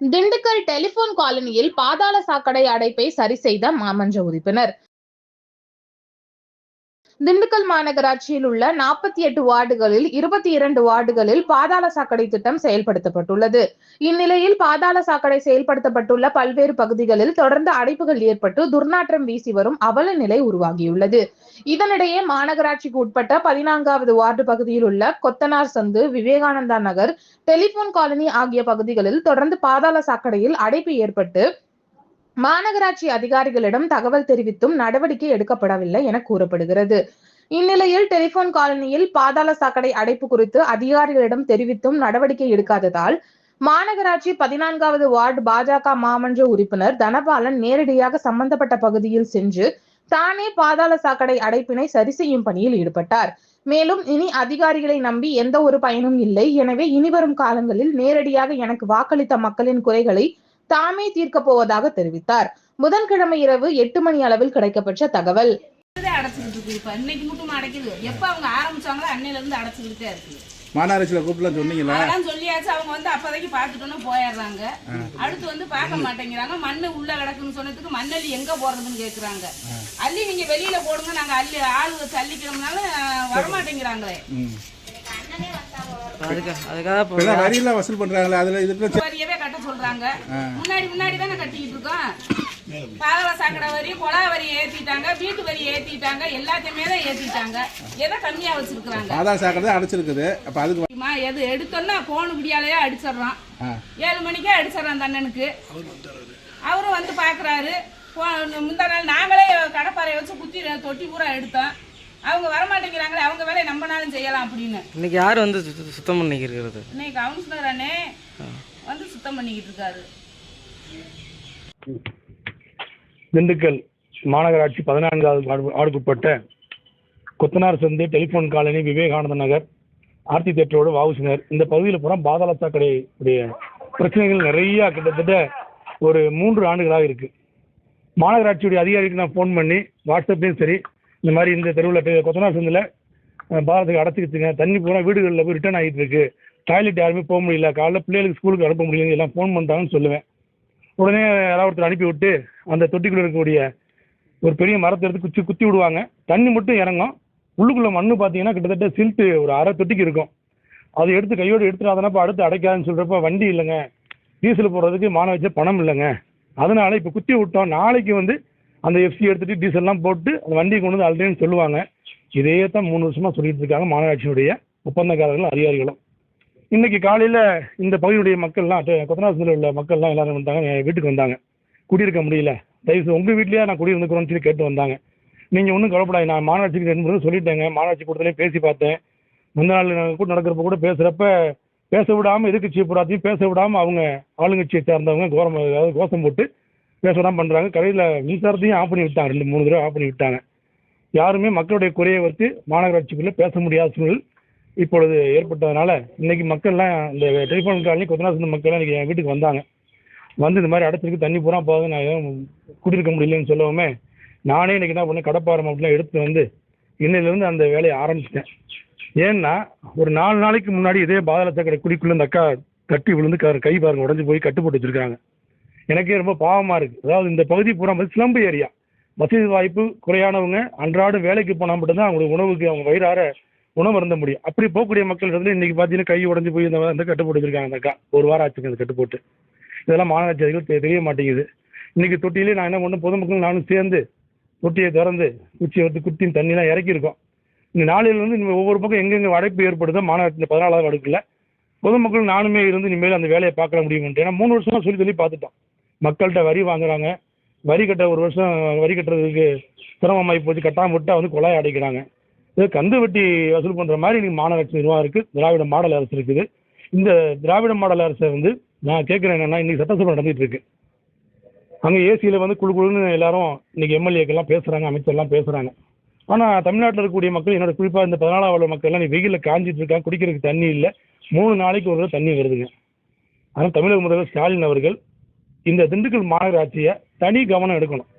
Dindigul telephone காலனியில் பாதாள சாக்கடை அடைப்பை சரி செய்த மாமன்ற உறுப்பினர். திண்டுக்கல் மாநகராட்சியில் உள்ள நாற்பத்தி எட்டு வார்டுகளில் இருபத்தி இரண்டு வார்டுகளில் பாதாள சாக்கடை திட்டம் செயல்படுத்தப்பட்டுள்ளது. இந்நிலையில் பாதாள சாக்கடை செயல்படுத்தப்பட்டுள்ள பல்வேறு பகுதிகளில் தொடர்ந்து அடைப்புகள் ஏற்பட்டு துர்நாற்றம் வீசி வரும் அவல நிலை உருவாகியுள்ளது. இதனிடையே மாநகராட்சிக்கு உட்பட்ட பதினான்காவது வார்டு பகுதியில் உள்ள கொத்தனார் சந்து விவேகானந்தா நகர் டெலிபோன் காலனி ஆகிய பகுதிகளில் தொடர்ந்து பாதாள சாக்கடையில் அடைப்பு ஏற்பட்டு மாநகராட்சி அதிகாரிகளிடம் தகவல் தெரிவித்தும் நடவடிக்கை எடுக்கப்படவில்லை என கூறப்படுகிறது. இந்நிலையில் டெலிபோன் காலனியில் பாதாள சாக்கடை அடைப்பு குறித்து அதிகாரிகளிடம் தெரிவித்தும் நடவடிக்கை எடுக்காததால் மாநகராட்சி பதினான்காவது வார்டு பாஜக மாமன்ற உறுப்பினர் தனபாலன் நேரடியாக சம்பந்தப்பட்ட பகுதியில் சென்று தானே பாதாள சாக்கடை அடைப்பினை சரி செய்யும் பணியில் ஈடுபட்டார். மேலும் இனி அதிகாரிகளை நம்பி எந்த ஒரு பயனும் இல்லை. எனவே இனிவரும் காலங்களில் நேரடியாக எனக்கு வாக்களித்த மக்களின் குறைகளை தாமே தீர்க்கப் போவதாக தெரிவித்தார். புதன்கிழமை இரவு எட்டு மணி அளவில் கிடைக்கப்பெற்ற தகவல். அடைச்சிக்கிட்டு இருக்கு இப்ப இன்னைக்கு மட்டும் அடைக்குது. எப்ப அவங்க ஆரம்பிச்சாங்களோ அன்னையில இருந்து அடைச்சிக்கிட்டே இருக்கு. மாநகராட்சியில் கூப்பிட்டுலாம் சொன்னீங்களா? அதெல்லாம் சொல்லியாச்சு. அவங்க வந்து அப்போதைக்கு பார்த்துட்டோன்னு போயிடுறாங்க. அடுத்து வந்து பார்க்க மாட்டேங்கிறாங்க. மண்ணு உள்ள கிடக்குன்னு சொன்னதுக்கு மண்ணள்ளி எங்க போறதுன்னு கேக்குறாங்க. அள்ளி நீங்க வெளியில போடுங்க. நாங்க அள்ளி ஆள் வச்சு அள்ளிக்கிறோம்னால வரமாட்டேங்கிறாங்களே. அதுக்கு அதுக்காக இப்போ இப்பெல்லாம் வரியெல்லாம் வசூல் பண்ணுறாங்களே அதில் இதுக்கு வரியவே கட்ட சொல்றாங்க. முன்னாடி முன்னாடி தானே கட்டிக்கிட்டு இருக்கோம். பாதாள சாக்கடை வரி கொலா வரி ஏத்திட்டாங்க வீட்டு வரி ஏத்திட்டாங்க எல்லாத்தையுமே தான் ஏத்திட்டாங்க. எதை கம்மியா வச்சிருக்காங்க ஆதார் சாக்கடை தான் அடைச்சிருக்குது. அப்போ அதுக்கு தெரியுமா? எது எடுத்தோன்னா போன் அடிச்சிடுறான். ஏழு மணிக்கே அடிச்சிடறான் தண்ணனுக்கு அவரும் வந்து பார்க்குறாரு முந்தா நாள் நாங்களே கடப்பாறையை வச்சு குத்தி தொட்டி பூரா எடுத்தோம். அவங்க வரமாட்டேங்கிறாங்களே அவங்க வேலையை நம்மனாலும் செய்யலாம் அப்படின்னு. இன்னைக்கு யார் வந்து சுத்த- சுத்தம் பண்ணிக்கிறது இன்னைக்கு கவுன்சிலர் அண்ணே வந்து சுத்தம் பண்ணிக்கிட்டு இருக்காரு. திண்டுக்கல் மாநகராட்சி பதினான்காவது வார்டுக்குட்பட்ட கொத்தனார் சந்து டெலிஃபோன் காலனி விவேகானந்த நகர் ஆர்த்தி தேட்டரோடு வாவுசினர் இந்த பகுதியில் பூரா பாதாள சாக்கடை உடைய பிரச்சனைகள் நிறைய கிட்டத்தட்ட ஒரு மூன்று ஆண்டுகளாக இருக்கு. மாநகராட்சியுடைய அதிகாரிக்கு நான் ஃபோன் பண்ணி வாட்ஸ்அப்லேயும் சரி இந்த மாதிரி இந்த தெருவில் கொத்தனார் சந்தில் பாரத்துக்கு அடைச்சிக்கிச்சுங்க. தண்ணி பூரா வீடுகளில் போய் ரிட்டர்ன் ஆகிட்டு இருக்கு டாய்லெட் யாருமே போக முடியல. காலைல பிள்ளைகளுக்கு ஸ்கூலுக்கு அனுப்ப முடியல எல்லாம் ஃபோன் பண்ணிட்டாங்கன்னு சொல்லுவேன். உடனே யாராவது ஒருத்தர் அனுப்பி விட்டு அந்த தொட்டிக்குள்ள இருக்கக்கூடிய ஒரு பெரிய மரத்தை எடுத்து குச்சி குத்தி விடுவாங்க. தண்ணி மட்டும் இறங்கும். உள்ளுக்குள்ள மண்ணு பார்த்தீங்கன்னா கிட்டத்தட்ட சில்ட்டு ஒரு அரை தொட்டிக்கு இருக்கும். அதை எடுத்து கையோடு எடுத்துடாதனப்போ அடுத்து அடைக்காதுன்னு சொல்கிறப்ப வண்டி இல்லைங்க. டீசல் போடுறதுக்கு மானம் வச்ச பணம் இல்லைங்க. அதனால இப்போ குத்தி விட்டோம். நாளைக்கு வந்து அந்த எஃப்சி எடுத்துட்டு டீசல்லாம் போட்டு அந்த வண்டியை கொண்டு வந்து அல்றேன்னு சொல்லுவாங்க. இதையே தான் மூணு வருஷமாக சொல்லிட்டு இருக்காங்க மாநகராட்சியினுடைய ஒப்பந்தக்காரர்களும் அதிகாரிகளும். இன்னைக்கு காலையில் இந்த பகுதியுடைய மக்கள்லாம் கொத்தனாசந்தில் உள்ள மக்கள்லாம் எல்லாரும் வந்தாங்க என் வீட்டுக்கு வந்தாங்க. குடியிருக்க முடியல. தயவுசெய்து உங்கள் வீட்லேயே நான் குடியிருந்துக்கிறோன்னு சொல்லி கேட்டு வந்தாங்க. நீங்கள் ஒன்றும் கவலைப்படாது நான் மாநகராட்சிக்கு ரெண்டு முறை சொல்லிட்டேங்க. மாநகராட்சி கூட்டத்திலையும் பேசி பார்த்தேன். முந்த நாள் கூட நடக்கிறப்ப கூட பேசுறப்ப பேச விடாமல் எதிர்கட்சியை பூராத்தையும் பேச விடாமல் அவங்க ஆளுங்கட்சியை சேர்ந்தவங்க கோரம் அதாவது கோஷம் போட்டு பேச பண்ணுறாங்க பண்றாங்க. கடையில் மின்சாரத்தையும் ஆஃப் பண்ணி விட்டாங்க. ரெண்டு மூணு தடவை ஆஃப் பண்ணி விட்டாங்க. யாருமே மக்களுடைய குறையை வச்சு மாநகராட்சிக்குள்ளே பேச முடியாத சூழல் இப்பொழுது ஏற்பட்டதுனால இன்னைக்கு மக்கள்லாம் இந்த டெலிஃபோன் காலனி சேர்ந்த மக்கள்லாம் இன்னைக்கு என் வீட்டுக்கு வந்தாங்க. வந்து இந்த மாதிரி அடைச்சிருக்கு தண்ணி பூரா போகுது நான் எதுவும் கூட்டியிருக்க முடியலன்னு சொல்லவுமே நானே இன்றைக்கி என்ன பண்ணேன் கடப்பாரம் அப்படிலாம் எடுத்து வந்து இன்னையிலேருந்து அந்த வேலையை ஆரம்பிச்சிட்டேன். ஏன்னா ஒரு நாலு நாளைக்கு முன்னாடி இதே பாதாள சாக்கடை குடிக்குள்ளே இந்த அக்கா கட்டி விழுந்து க- கை பாருங்க உடஞ்சி போய் கட்டு போட்டு வச்சுருக்காங்க. எனக்கே ரொம்ப பாவமாக இருக்குது அதாவது இந்த பகுதி பூரா வந்து சிலம்பு ஏரியா வசதி வாய்ப்பு குறையானவங்க அன்றாடம் வேலைக்கு போனால் மட்டும்தான் அவங்களுக்கு உணவுக்கு அவங்க வயிறார உணவு இருந்த முடியும். அப்படி போகக்கூடிய மக்கள் இடத்துல இன்னைக்கு பார்த்தீங்கன்னா கை உடஞ்சி போய் இந்த இந்த கட்டு போட்டுருக்காங்க அந்த அக்கா. ஒரு வாரம் ஆச்சுங்க அந்த கட்டு போட்டு. இதெல்லாம் மாநகராட்சி அதிகாரிகள் தெரிய மாட்டேங்குது. இன்னைக்கு தொட்டியிலே நான் என்ன பண்ணேன் பொதுமக்கள் நானும் சேர்ந்து தொட்டியை திறந்து குச்சியை எடுத்து குத்தின் தண்ணிலாம் இறக்கியிருக்கோம். இந்த நாளையில வந்து ஒவ்வொரு பக்கம் எங்கெங்க அடைப்பு ஏற்படுதோ மாநகராட்சி பதினாலாவது அடுக்குல பொதுமக்கள் நானுமே இருந்து இனிமேல் அந்த வேலையை பார்க்க முடியும் ஏன்னா மூணு வருஷமாக சொல்லி சொல்லி பார்த்துட்டோம். மக்கள்கிட்ட வரி வாங்குறாங்க. வரி கட்ட ஒரு வருஷம் வரி கட்டுறதுக்கு சிரமமாகி போச்சு. கட்டாமல் விட்டா வந்து கொலாய் அடைக்கிறாங்க. இது கந்து வட்டி வசூல் பண்ணுற மாதிரி இன்னைக்கு மாநகராட்சி நிர்வாகம் இருக்குது திராவிட மாடல் அரசு இருக்குது. இந்த திராவிட மாடல் அரசை வந்து நான் கேட்குறேன் என்னன்னா இன்றைக்கி சட்டசபை நடந்துகிட்டு இருக்கு. அங்கே ஏசியில் வந்து குழு குழுன்னு எல்லாரும் இன்னைக்கு எம்எல்ஏக்கெல்லாம் பேசுகிறாங்க அமைச்சர்லாம் பேசுகிறாங்க ஆனால் தமிழ்நாட்டில் இருக்கக்கூடிய மக்கள் என்னோட குறிப்பாக இந்த பதினாலாம் வார்டு மக்கள் எல்லாம் வெயிலில் காஞ்சிட்டு இருக்காங்க குடிக்கிறதுக்கு தண்ணி இல்லை. மூணு நாளைக்கு ஒரு தண்ணி வருதுங்க. ஆனால் தமிழக முதல்வர் ஸ்டாலின் அவர்கள் இந்த திண்டுக்கல் மாநகராட்சியை தனி கவனம் எடுக்கணும்.